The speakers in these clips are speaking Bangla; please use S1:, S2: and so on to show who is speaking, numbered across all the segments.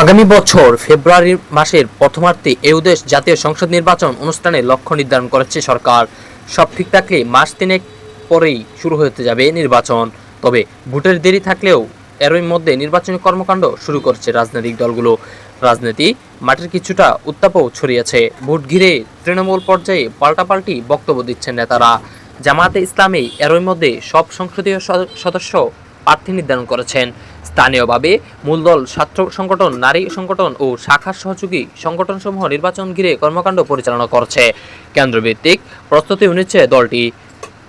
S1: আগামী বছর ফেব্রুয়ারি মাসের প্রথমার্ধে এউদেশ জাতীয় সংসদ নির্বাচন অনুষ্ঠানে লক্ষ্য নির্ধারণ করেছে সরকার। সব ঠিক থাকলে মাস তিনেক পরেই শুরু হতে যাবে নির্বাচন। তবে ভোটের দেরি থাকলেও এরই মধ্যে নির্বাচনী কর্মকাণ্ড শুরু করছে রাজনৈতিক দলগুলো। রাজনীতি মাঠের কিছুটা উত্তাপও ছড়িয়েছে। ভোট ঘিরে তৃণমূল পর্যায়ে পাল্টাপাল্টি বক্তব্য দিচ্ছেন নেতারা। জামায়াতে ইসলামী এরই মধ্যে সব সংসদীয় সদ- সদস্য প্রার্থী নির্ধারণ করেছেন। স্থানীয়ভাবে মূলদল ছাত্র সংগঠন, নারী সংগঠন ও শাখার সহযোগী সংগঠনসমূহ নির্বাচন ঘিরে কর্মকাণ্ড পরিচালনা করছে। কেন্দ্রভিত্তিক প্রস্তুতি নিচ্ছে দলটি।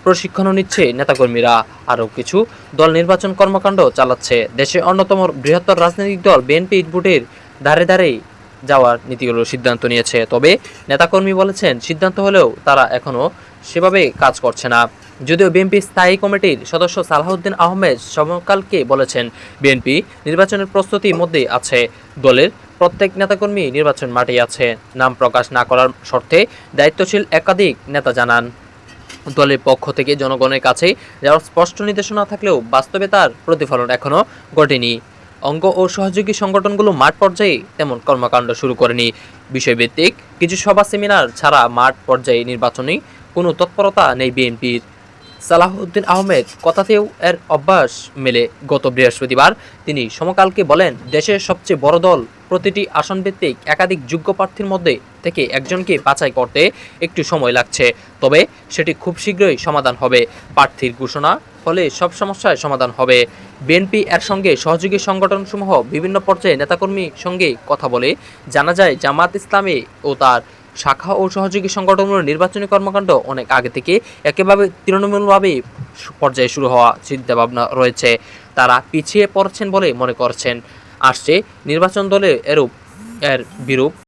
S1: প্রশিক্ষণও নিচ্ছে নেতাকর্মীরা। আরও কিছু দল নির্বাচন কর্মকাণ্ড চালাচ্ছে। দেশের অন্যতম বৃহত্তর রাজনৈতিক দল বিএনপি ভোটের ধারে ধারে যাওয়ার নীতিগুলো সিদ্ধান্ত নিয়েছে। তবে নেতাকর্মী বলেছেন, সিদ্ধান্ত হলেও তারা এখনও সেভাবে কাজ করছে না। যদিও বিএনপি স্থায়ী কমিটির সদস্য সালাহউদ্দিন আহমেদ সমকালকে বলেছেন, বিএনপি নির্বাচনের প্রস্তুতির মধ্যে আছে। দলের প্রত্যেক নেতাকর্মী নির্বাচন মাঠে আছে। নাম প্রকাশ না করার শর্তে দায়িত্বশীল একাধিক নেতা জানান। দলের পক্ষ থেকে জনগণের কাছে যাওয়ার স্পষ্ট নির্দেশনা থাকলেও বাস্তবে তার প্রতিফলন এখনও ঘটেনি। অঙ্গ ও সহযোগী সংগঠনগুলো মাঠ পর্যায়ে তেমন কর্মকাণ্ড শুরু করেনি। বিষয়ভিত্তিক কিছু সভা, সেমিনার ছাড়া মাঠ পর্যায়ে নির্বাচনী কোনো তৎপরতা নেই বিএনপির। সালাহউদ্দিন আহমেদ কথাতেও এর অভ্যাস মেলে। গত বৃহস্পতিবার তিনি সমকালকে বলেন, দেশের সবচেয়ে বড় দল প্রতিটি আসন ভিত্তিক একাধিক যোগ্য প্রার্থীর মধ্যে থেকে একজনকে বাছাই করতে একটু সময় লাগছে। তবে সেটি খুব শীঘ্রই সমাধান হবে। প্রার্থীর ঘোষণা ফলে সব সমস্যার সমাধান হবে। বিএনপি এর সঙ্গে সহযোগী সংগঠনসমূহ বিভিন্ন পর্যায়ে নেতাকর্মী সঙ্গে কথা বলে জানা যায়, জামাত ইসলামী ও তার শাখা ও সহযোগী সংগঠনগুলোর নির্বাচনী কর্মকাণ্ড অনেক আগে থেকে একেবারে তৃণমূলভাবে পর্যায়ে শুরু হওয়া চিন্তাভাবনা রয়েছে। তারা পিছিয়ে পড়ছেন বলে মনে করছেন। আসছে নির্বাচন দলে এরূপ, এর বিরূপ